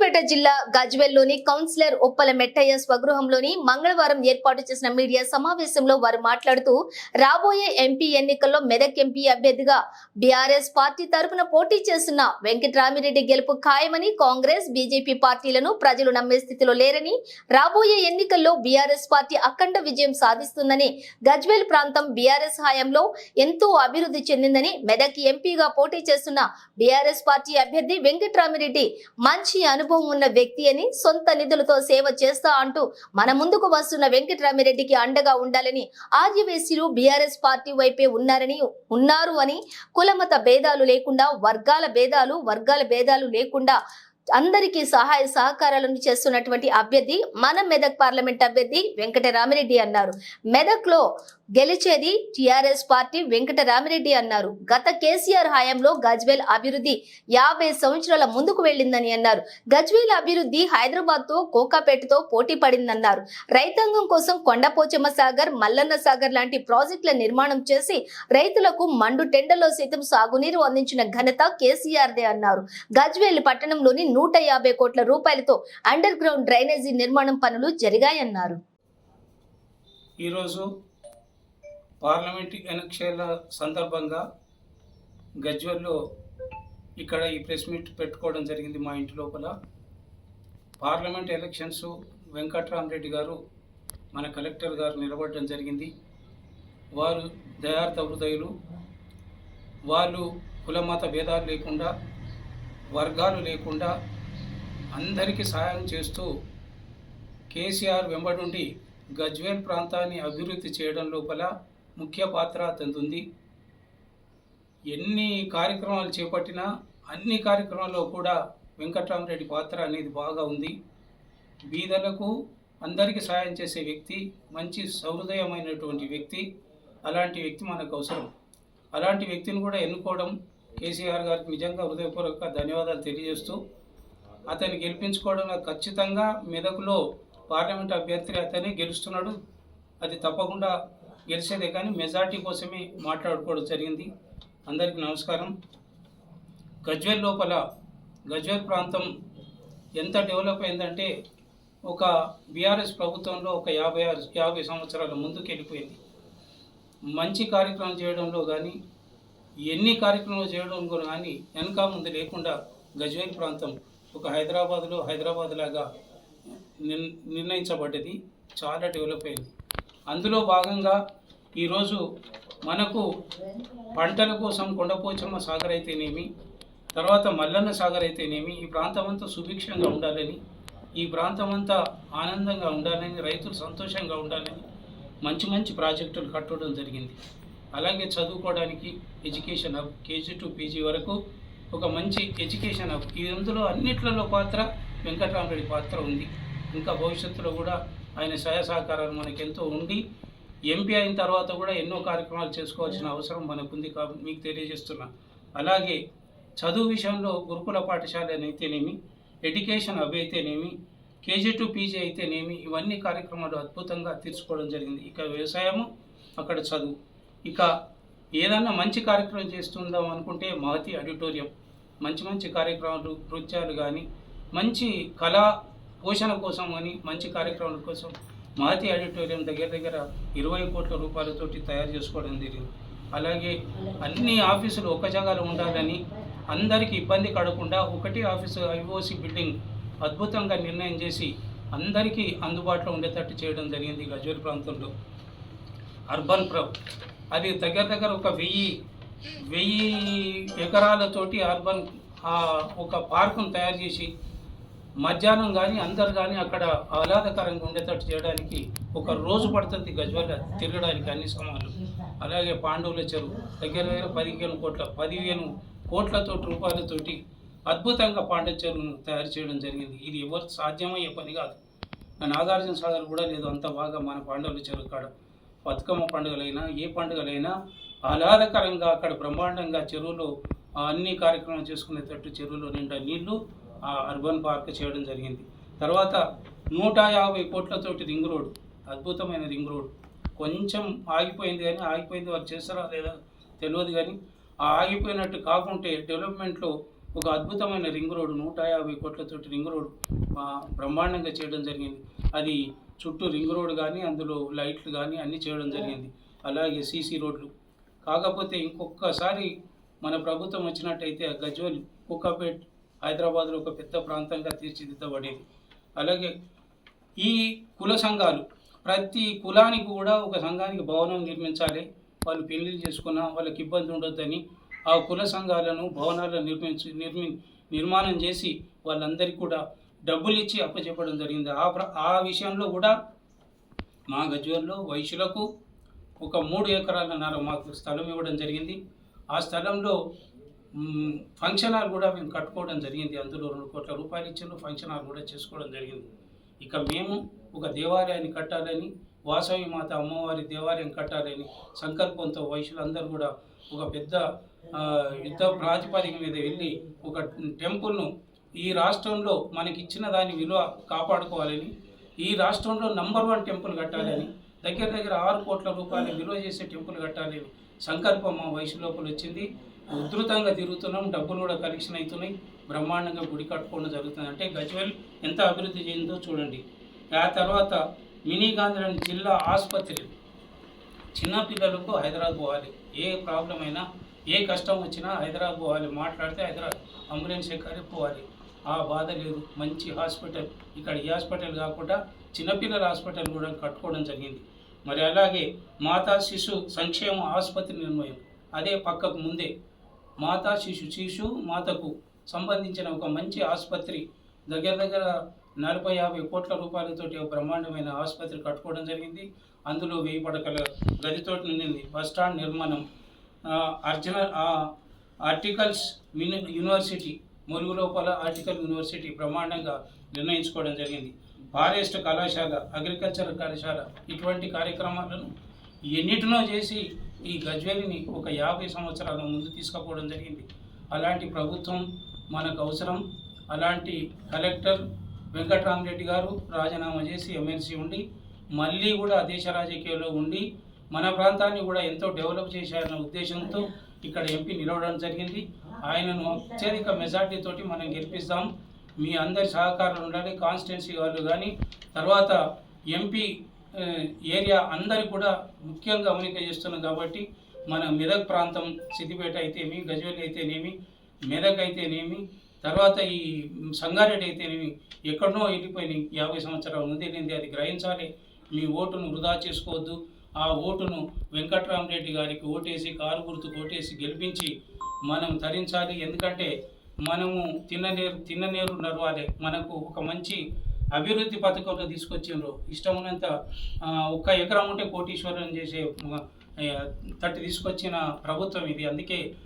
సిద్దిపేట జిల్లా గజ్వెల్లోని కౌన్సిలర్ ఉప్పల మెట్టయ్య స్వగృహంలోని మంగళవారం ఏర్పాటు చేసిన మీడియా సమావేశంలో వారు మాట్లాడుతూ రాబోయే ఎంపీ ఎన్నికల్లో మెదక్ ఎంపీ అభ్యర్థిగా బీఆర్ఎస్ పార్టీ తరపున పోటీ చేస్తున్న వెంకటరామిరెడ్డి గెలుపు ఖాయమని కాంగ్రెస్ బీజేపీ పార్టీలను ప్రజలు నమ్మే స్థితిలో లేరని రాబోయే ఎన్నికల్లో బీఆర్ఎస్ పార్టీ అఖండ విజయం సాధిస్తుందని గజ్వెల్ ప్రాంతం బీఆర్ఎస్ హయాంలో ఎంతో అభివృద్ధి చెందిందని మెదక్ ఎంపీగా పోటీ చేస్తున్న బీఆర్ఎస్ పార్టీ అభ్యర్థి వెంకటరామిరెడ్డి మంచి అనుభవం ఉన్న వ్యక్తి అని సొంత నిధులతో సేవ చేస్తా అంటూ మన ముందుకు వస్తున్న వెంకటరామిరెడ్డికి అండగా ఉండాలని ఆర్యవేశీలు బీఆర్ఎస్ పార్టీ వైపే ఉన్నారని ఉన్నారు అని కులమత భేదాలు లేకుండా వర్గాల భేదాలు వర్గాల భేదాలు లేకుండా అందరికీ సహాయ సహకారాలను చేస్తున్నటువంటి అభ్యర్థి మన మెదక్ పార్లమెంట్ అభ్యర్థి వెంకటరామిరెడ్డి అన్నారు. మెదక్లో గెలిచేది టిఆర్ఎస్ పార్టీ వెంకటరామిరెడ్డి అన్నారు. గత కేసీఆర్ హయాంలో గజ్వేల్ అభివృద్ధి యాభై సంవత్సరాల ముందుకు వెళ్ళిందని అన్నారు. గజ్వేల్ అభివృద్ధి హైదరాబాద్తో కోకాపేటతో పోటీ పడిందన్నారు. రైతాంగం కోసం కొండపోచమ్మ సాగర్ మల్లన్న సాగర్ లాంటి ప్రాజెక్టుల నిర్మాణం చేసి రైతులకు మండు టెండలో సైతం సాగునీరు అందించిన ఘనత కేసీఆర్దే అన్నారు. గజ్వేల్ పట్టణంలోని నూట యాభై కోట్ల రూపాయలతో అండర్ గ్రౌండ్ డ్రైనేజీ నిర్మాణం పనులు జరిగాయన్నారు. ఈరోజు పార్లమెంట్ ఎలక్షన్ల సందర్భంగా గజ్వెల్లో ఇక్కడ ఈ ప్రెస్ మీట్ పెట్టుకోవడం జరిగింది మా ఇంటి లోపల. పార్లమెంట్ ఎలక్షన్స్ వెంకట్రామరెడ్డి గారు మన కలెక్టర్ గారు నిలబడడం జరిగింది. వారు దయార్థ హృదయులు. వాళ్ళు కులమత భేదాలు లేకుండా వర్గాలు లేకుండా అందరికీ సహాయం చేస్తూ కేసీఆర్ వెంబడుండి గజ్వేల్ ప్రాంతాన్ని అభివృద్ధి చేయడం లోపల ముఖ్య పాత్ర అతనిది ఎన్ని కార్యక్రమాలు చేపట్టినా అన్ని కార్యక్రమాల్లో కూడా వెంకట్రామరెడ్డి పాత్ర అనేది బాగా ఉంది. బీదలకు అందరికీ సాయం చేసే వ్యక్తి మంచి సహృదయమైనటువంటి వ్యక్తి అలాంటి వ్యక్తి మనకు అవసరం. అలాంటి వ్యక్తిని కూడా ఎన్నుకోవడం కేసీఆర్ గారికి నిజంగా హృదయపూర్వక ధన్యవాదాలు తెలియజేస్తూ అతన్ని గెలిపించుకోవడంలో ఖచ్చితంగా మెదకులో పార్లమెంట్ అభ్యర్థి అతనే గెలుస్తున్నాడు. అది తప్పకుండా గెలిచేదే కానీ మెజార్టీ కోసమే మాట్లాడుకోవడం జరిగింది. అందరికీ నమస్కారం. గజ్వేల్ లోపల గజ్వేల్ ప్రాంతం ఎంత డెవలప్ అయిందంటే ఒక బీఆర్ఎస్ ప్రభుత్వంలో ఒక యాభై ఆరు యాభై సంవత్సరాల ముందుకు వెళ్ళిపోయింది మంచి కార్యక్రమం చేయడంలో కానీ ఎన్ని కార్యక్రమాలు చేయడంలో కానీ వెనక ముందు లేకుండా గజ్వేల్ ప్రాంతం ఒక హైదరాబాద్లో హైదరాబాద్ లాగా నిర్ణయించబడ్డది. చాలా డెవలప్ అయింది. అందులో భాగంగా ఈరోజు మనకు పంటల కోసం కొండపోచమ్మ సాగర్ అయితేనేమి తర్వాత మల్లన్న సాగర్ అయితేనేమి ఈ ప్రాంతం అంతా సుభిక్షంగా ఉండాలని ఈ ప్రాంతం అంతా ఆనందంగా ఉండాలని రైతులు సంతోషంగా ఉండాలని మంచి మంచి ప్రాజెక్టులు కట్టడం జరిగింది. అలాగే చదువుకోవడానికి education hub KG to PG వరకు ఒక మంచి ఎడ్యుకేషన్ హబ్. ఇది అందులో అన్నిట్లలో పాత్ర వెంకటరామరెడ్డి పాత్ర ఉంది. ఇంకా భవిష్యత్తులో కూడా ఆయన సహాయ సహకారాలు మనకెంతో ఉండి ఎంపీ అయిన తర్వాత కూడా ఎన్నో కార్యక్రమాలు చేసుకోవాల్సిన అవసరం మనకుంది కాబట్టి మీకు తెలియజేస్తున్నా. అలాగే చదువు విషయంలో గురుకుల పాఠశాల అయితేనేమి ఎడ్యుకేషన్ హబ్ అయితేనేమి కేజీ టు పీజీ అయితేనేమి ఇవన్నీ కార్యక్రమాలు అద్భుతంగా తీర్చుకోవడం జరిగింది. ఇక వ్యవసాయము అక్కడ చదువు. ఇక ఏదన్నా మంచి కార్యక్రమం చేస్తుందాం అనుకుంటే మహతి ఆడిటోరియం. మంచి మంచి కార్యక్రమాలు నృత్యాలు కానీ మంచి కళా పోషణ కోసం కానీ మంచి కార్యక్రమాల కోసం మాతి ఆడిటోరియం దగ్గర దగ్గర ఇరవై కోట్ల రూపాయలతోటి తయారు చేసుకోవడం జరిగింది. అలాగే అన్ని ఆఫీసులు ఒక జాగాలో ఉండాలని అందరికీ ఇబ్బంది కడకుండా ఒకటి ఆఫీసు ఐఓసి బిల్డింగ్ అద్భుతంగా నిర్ణయం చేసి అందరికీ అందుబాటులో ఉండేటట్టు చేయడం జరిగింది గజ్వేల్ ప్రాంతంలో. అర్బన్ ప్రబ్ అది దగ్గర దగ్గర ఒక వెయ్యి వెయ్యి ఎకరాలతోటి అర్బన్ ఆ, ఒక పార్కును తయారు చేసి మధ్యాహ్నం కానీ అందరు కానీ అక్కడ ఆహ్లాదకరంగా ఉండేటట్టు చేయడానికి ఒక రోజు పడుతుంది గజ్వల్ల తిరగడానికి అన్ని సమయాలు అలాగే పాండవుల చెరువు దగ్గర దగ్గర పదిహేను కోట్ల పదిహేను కోట్లతో రూపాయలతోటి అద్భుతంగా పాండవ చెరువును తయారు చేయడం జరిగింది. ఇది ఎవరు సాధ్యమయ్యే పని కాదు. నాగార్జున సాగర్ కూడా లేదు అంత బాగా మన పాండవుల చెరువు కాడ. బతుకమ్మ పండుగలైనా ఏ పండుగలైనా ఆహ్లాదకరంగా అక్కడ బ్రహ్మాండంగా చెరువులో అన్ని కార్యక్రమాలు చేసుకునేటట్టు చెరువులో నిండా నీళ్ళు ఆ అర్బన్ పార్క్ చేయడం జరిగింది. తర్వాత నూట యాభై కోట్లతోటి రింగ్ రోడ్ అద్భుతమైన రింగ్ రోడ్. కొంచెం ఆగిపోయింది కానీ ఆగిపోయింది వారు చేస్తారా లేదా తెలియదు కానీ ఆ ఆగిపోయినట్టు కాకుంటే డెవలప్మెంట్లో ఒక అద్భుతమైన రింగ్ రోడ్డు నూట యాభై కోట్లతోటి రింగ్ రోడ్ బ్రహ్మాండంగా చేయడం జరిగింది. అది చుట్టూ రింగ్ రోడ్ కానీ అందులో లైట్లు కానీ అన్నీ చేయడం జరిగింది. అలాగే సీసీ రోడ్లు. కాకపోతే ఇంకొకసారి మన ప్రభుత్వం వచ్చినట్టయితే ఆ గజ్వల్ కుక్కపేట్ హైదరాబాద్లో ఒక పెద్ద ప్రాంతంగా తీర్చిదిద్దబడేది. అలాగే ఈ కుల సంఘాలు ప్రతి కులానికి కూడా ఒక సంఘానికి భవనం నిర్మించాలి. వాళ్ళు పెళ్ళిళ్ళు చేసుకున్నా వాళ్ళకి ఇబ్బంది ఉండొద్దని ఆ కుల సంఘాలను భవనాలను నిర్మించి నిర్మి నిర్మాణం చేసి వాళ్ళందరికీ కూడా డబ్బులు ఇచ్చి అప్పచెప్పడం జరిగింది. ఆ ప్ర ఆ విషయంలో కూడా మా గజ్వల్లో వైశ్యులకు ఒక మూడు ఎకరాలన్నర మాకు స్థలం ఇవ్వడం జరిగింది. ఆ స్థలంలో ఫంక్షన్ హాల్ కూడా మేము కట్టుకోవడం జరిగింది. అందులో రెండు కోట్ల రూపాయలు ఇచ్చారు ఫంక్షన్ హాల్ కూడా చేసుకోవడం జరిగింది. ఇక మేము ఒక దేవాలయాన్ని కట్టాలని వాసవి మాత అమ్మవారి దేవాలయం కట్టాలని సంకల్పంతో వైశ్యులందరూ కూడా ఒక పెద్ద యుద్ధ ప్రాతిపదిక మీద వెళ్ళి ఒక టెంపుల్ను ఈ రాష్ట్రంలో మనకి ఇచ్చిన దాని విలువ కాపాడుకోవాలని ఈ రాష్ట్రంలో నంబర్ వన్ టెంపుల్ కట్టాలని దగ్గర దగ్గర ఆరు కోట్ల రూపాయలు విలువ చేసే టెంపుల్ కట్టాలని సంకల్పం మా వయసు లోపల వచ్చింది. ఉధృతంగా తిరుగుతున్నాం డబ్బులు కూడా కలెక్షన్ అవుతున్నాయి బ్రహ్మాండంగా గుడి కట్టుకోవడం జరుగుతుంది. అంటే గజ్వెల్ ఎంత అభివృద్ధి చెందిందో చూడండి. ఆ తర్వాత మినీ గాంధీ జిల్లా ఆసుపత్రి. చిన్నపిల్లలకు హైదరాబాద్ పోవాలి. ఏ ప్రాబ్లం అయినా ఏ కష్టం వచ్చినా హైదరాబాద్ పోవాలి. మాట్లాడితే హైదరాబాద్ అంబులెన్స్ ఎక్కడికి పోవాలి? ఆ బాధ లేదు. మంచి హాస్పిటల్. ఇక్కడ ఈ హాస్పిటల్ కాకుండా చిన్నపిల్లల హాస్పిటల్ కూడా కట్టుకోవడం జరిగింది. మరి అలాగే మాతా శిశు సంక్షేమ ఆసుపత్రి నిర్ణయం అదే పక్కకు ముందే మాతా శిశు శిశు మాతకు సంబంధించిన ఒక మంచి ఆసుపత్రి. దగ్గర దగ్గర నలభై యాభై కోట్ల రూపాయలతోటి ఒక బ్రహ్మాండమైన ఆసుపత్రి కట్టుకోవడం జరిగింది. అందులో వెయ్యి పడకల గదితోటి నిండింది. బస్ స్టాండ్ నిర్మాణం. ఆ, అర్జున ఆర్టికల్స్ మిని యూనివర్సిటీ మురుగు లోపల ఆర్టికల్ యూనివర్సిటీ బ్రహ్మాండంగా నిర్ణయించుకోవడం జరిగింది. ఫారెస్ట్ కళాశాల అగ్రికల్చర్ కళాశాల ఇటువంటి కార్యక్రమాలను ఎన్నిటినో చేసి ఈ గజ్వేలిని ఒక యాభై సంవత్సరాల ముందు తీసుకుపోవడం జరిగింది. అలాంటి ప్రభుత్వం మనకు అవసరం. అలాంటి కలెక్టర్ వెంకటరామరెడ్డి గారు రాజీనామా చేసి ఎమ్మెల్సీ ఉండి మళ్ళీ కూడా దేశ రాజకీయాల్లో ఉండి మన ప్రాంతాన్ని కూడా ఎంతో డెవలప్ చేశారన్న ఉద్దేశంతో ఇక్కడ ఎంపీ నిలవడం జరిగింది. ఆయనను అత్యధిక మెజార్టీతోటి మనం గెలిపిస్తాం. మీ అందరి సహకారం ఉండాలి కాన్స్టిట్యున్సీ వాళ్ళు కానీ తర్వాత ఎంపీ ఏరియా అందరి కూడా ముఖ్యంగా గమనిక చేస్తున్నాం కాబట్టి మన మెదక్ ప్రాంతం సిద్దిపేట అయితేనేమి గజ్వేల్ అయితేనేమి మెదక్ అయితేనేమి తర్వాత ఈ సంగారెడ్డి అయితేనేమి ఎక్కడనో వెళ్ళిపోయినాయి యాభై సంవత్సరాల ముందు వెళ్ళింది అది గ్రహించాలి. మీ ఓటును వృధా చేసుకోవద్దు. ఆ ఓటును వెంకట్రామరెడ్డి గారికి ఓటేసి కారు గుర్తుకు ఓటేసి గెలిపించి మనం తరించాలి. ఎందుకంటే మనము తిన్ననేరు తిన్ననేరు నడవాలి మనకు ఒక మంచి అభివృద్ధి పథకంలో తీసుకొచ్చిండ్రు ఇష్టం ఉన్నంత ఒక్క ఎకరం ఉంటే కోటీశ్వరం చేసే తట్టి తీసుకొచ్చిన ప్రభుత్వం ఇది. అందుకే